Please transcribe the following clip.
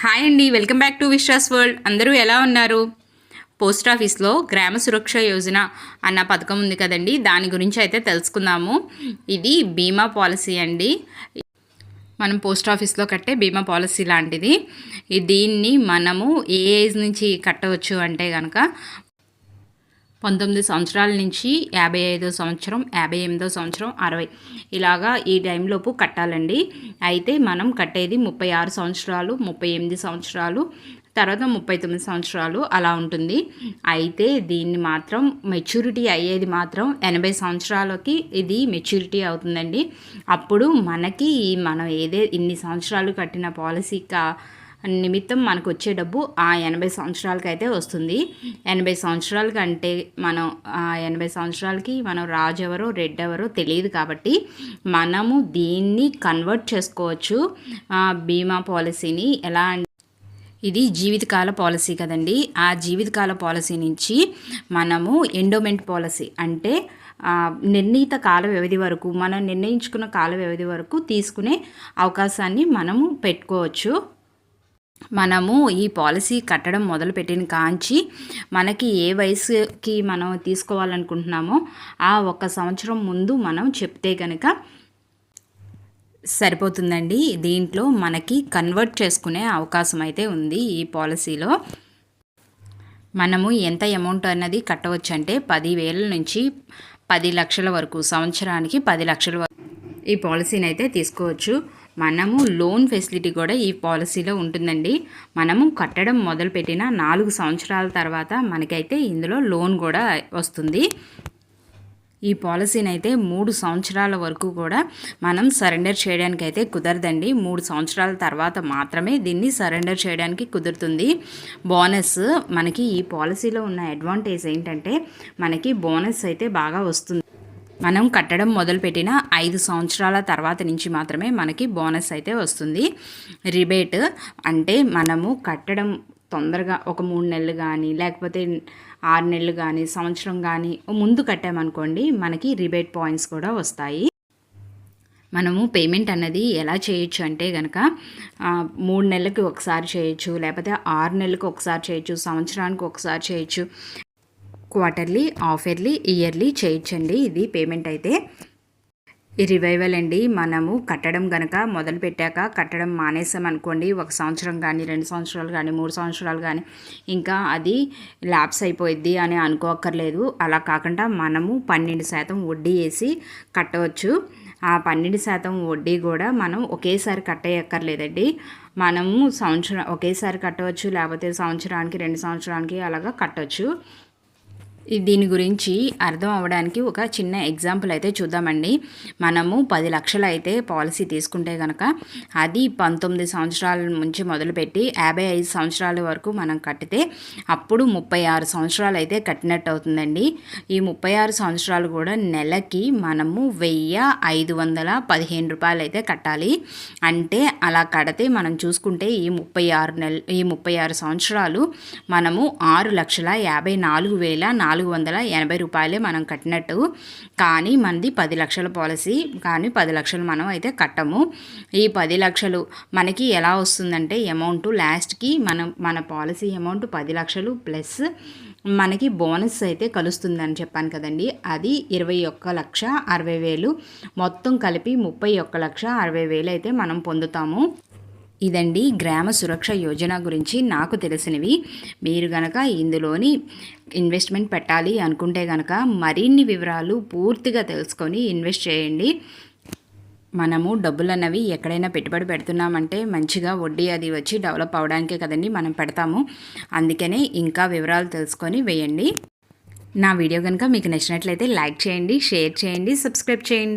Hi అండి welcome back to Vishwas world. అందరూ ఎలా ఉన్నారు? పోస్ట్ ఆఫీస్లో గ్రామ సురక్ష యోజన అన్న పథకం ఉంది కదండి దాని గురించి అయితే తెలుసుకుందాము. ఇది బీమా పాలసీ అండి. మనం పోస్ట్ ఆఫీస్లో కట్టే బీమా పాలసీ లాంటిది. దీన్ని మనము ఏ ఏజ్ నుంచి కట్టవచ్చు అంటే కనుక పంతొమ్మిది సంవత్సరాల నుంచి యాభై ఐదో సంవత్సరం యాభై ఎనిమిదో సంవత్సరం అరవై. ఇలాగా ఈ టైంలోపు కట్టాలండి. అయితే మనం కట్టేది ముప్పై ఆరు సంవత్సరాలు ముప్పై ఎనిమిది సంవత్సరాలు తర్వాత ముప్పై తొమ్మిది సంవత్సరాలు అలా ఉంటుంది. అయితే దీన్ని మాత్రం మెచ్యూరిటీ అయ్యేది మాత్రం ఎనభై సంవత్సరాలకి ఇది మెచ్యూరిటీ అవుతుందండి. అప్పుడు మనకి మనం ఏదే ఇన్ని సంవత్సరాలు కట్టిన పాలసీ కా నిమిత్తం మనకు వచ్చే డబ్బు ఆ ఎనభై సంవత్సరాలకి అయితే వస్తుంది. ఎనభై సంవత్సరాలకి అంటే మనం ఆ ఎనభై సంవత్సరాలకి మనం రాజు ఎవరో రెడ్ ఎవరో తెలియదు కాబట్టి మనము దీన్ని కన్వర్ట్ చేసుకోవచ్చు. బీమా పాలసీని ఎలా ఇది జీవితకాల పాలసీ కదండి. ఆ జీవితకాల పాలసీ నుంచి మనము ఎండోమెంట్ పాలసీ అంటే నిర్ణీత కాల వ్యవధి వరకు మనం నిర్ణయించుకున్న కాల వ్యవధి వరకు తీసుకునే అవకాశాన్ని మనము పెట్టుకోవచ్చు. మనము ఈ పాలసీ కట్టడం మొదలుపెట్టిన కాంచి మనకి ఏ వయసుకి మనం తీసుకోవాలనుకుంటున్నామో ఆ ఒక సంవత్సరం ముందు మనం చెప్తే కనుక సరిపోతుందండి. దీంట్లో మనకి కన్వర్ట్ చేసుకునే అవకాశం అయితే ఉంది ఈ పాలసీలో. మనము ఎంత అమౌంట్ అన్నది కట్టవచ్చు అంటే పదివేల నుంచి పది లక్షల వరకు సంవత్సరానికి పది లక్షల వరకు ఈ పాలసీని అయితే తీసుకోవచ్చు. మనము లోన్ ఫెసిలిటీ కూడా ఈ పాలసీలో ఉంటుందండి. మనము కట్టడం మొదలుపెట్టిన నాలుగు సంవత్సరాల తర్వాత మనకైతే ఇందులో లోన్ కూడా వస్తుంది. ఈ పాలసీని అయితే మూడు సంవత్సరాల వరకు కూడా మనం సరెండర్ చేయడానికి అయితే కుదరదండి. మూడు సంవత్సరాల తర్వాత మాత్రమే దీన్ని సరెండర్ చేయడానికి కుదురుతుంది. బోనస్ మనకి ఈ పాలసీలో ఉన్న అడ్వాంటేజ్ ఏంటంటే మనకి బోనస్ అయితే బాగా వస్తుంది. మనం కట్టడం మొదలుపెట్టిన ఐదు సంవత్సరాల తర్వాత నుంచి మాత్రమే మనకి బోనస్ అయితే వస్తుంది. రిబేట్ అంటే మనము కట్టడం తొందరగా ఒక మూడు నెలలు కానీ లేకపోతే ఆరు నెలలు కానీ సంవత్సరం కానీ ముందు కట్టామనుకోండి మనకి రిబేట్ పాయింట్స్ కూడా వస్తాయి. మనము పేమెంట్ అన్నది ఎలా చేయొచ్చు అంటే కనుక మూడు నెలలకి ఒకసారి చేయొచ్చు లేకపోతే ఆరు నెలలకు ఒకసారి చేయొచ్చు సంవత్సరానికి ఒకసారి చేయొచ్చు. క్వార్టర్లీ హాఫ్ ఇయర్లీ ఇయర్లీ చేయించండి. ఇది పేమెంట్ అయితే. ఈ రివైవల్ అండి మనము కట్టడం కనుక మొదలు పెట్టాక కట్టడం మానేసామనుకోండి ఒక సంవత్సరం కానీ రెండు సంవత్సరాలు కానీ మూడు సంవత్సరాలు కానీ ఇంకా అది ల్యాబ్స్ అయిపోయిద్ది అని అనుకోక్కర్లేదు. అలా కాకుండా మనము పన్నెండు శాతం వడ్డీ వేసి కట్టవచ్చు. ఆ పన్నెండు శాతం వడ్డీ కూడా మనం ఒకేసారి కట్టేయక్కర్లేదండి. మనము సంవత్సరం ఒకేసారి కట్టవచ్చు లేకపోతే సంవత్సరానికి రెండు సంవత్సరానికి అలాగా కట్టవచ్చు దీని గురించి అర్థం అవ్వడానికి ఒక చిన్న ఎగ్జాంపుల్ అయితే చూద్దామండి. మనము పది లక్షలు అయితే పాలసీ తీసుకుంటే కనుక అది పంతొమ్మిది సంవత్సరాల నుంచి మొదలుపెట్టి యాభై ఐదు సంవత్సరాల వరకు మనం కట్టితే అప్పుడు ముప్పై ఆరు సంవత్సరాలు అయితే కట్టినట్టు అవుతుందండి ఈ ముప్పై ఆరు సంవత్సరాలు కూడా నెలకి మనము వెయ్యి ఐదు వందల పదిహేను రూపాయలు అయితే కట్టాలి. అంటే అలా కడితే మనం చూసుకుంటే ఈ ముప్పై ఆరు నెల ఈ ముప్పై ఆరు సంవత్సరాలు మనము ఆరు లక్షల యాభై నాలుగు వేల నాలుగు నాలుగు వందల ఎనభై రూపాయలే మనం కట్టినట్టు. కానీ మనది పది లక్షల పాలసీ. కానీ పది లక్షలు మనం అయితే కట్టము. ఈ పది లక్షలు మనకి ఎలా వస్తుందంటే అమౌంట్ లాస్ట్కి మనం మన పాలసీ అమౌంట్ పది లక్షలు ప్లస్ మనకి బోనస్ అయితే కలుస్తుందని చెప్పాను కదండి. అది ఇరవై ఒక్క లక్ష అరవై వేలు. మొత్తం కలిపి ముప్పై ఒక్క లక్ష అరవై వేలు అయితే మనం పొందుతాము. ఇదండి గ్రామ సురక్ష యోజన గురించి నాకు తెలిసినవి. మీరు గనక ఇందులోని ఇన్వెస్ట్మెంట్ పెట్టాలి అనుకుంటే గనక మరిన్ని వివరాలు పూర్తిగా తెలుసుకొని ఇన్వెస్ట్ చేయండి. మనము డబ్బులు అన్నవి ఎక్కడైనా పెట్టుబడి పెడుతున్నామంటే మంచిగా వడ్డీ అది వచ్చి డెవలప్ అవడానికే కదండి మనం పెడతాము. అందుకనే ఇంకా వివరాలు తెలుసుకొని వేయండి. నా వీడియో కనుక మీకు నచ్చినట్లయితే లైక్ చేయండి షేర్ చేయండి సబ్స్క్రైబ్ చేయండి.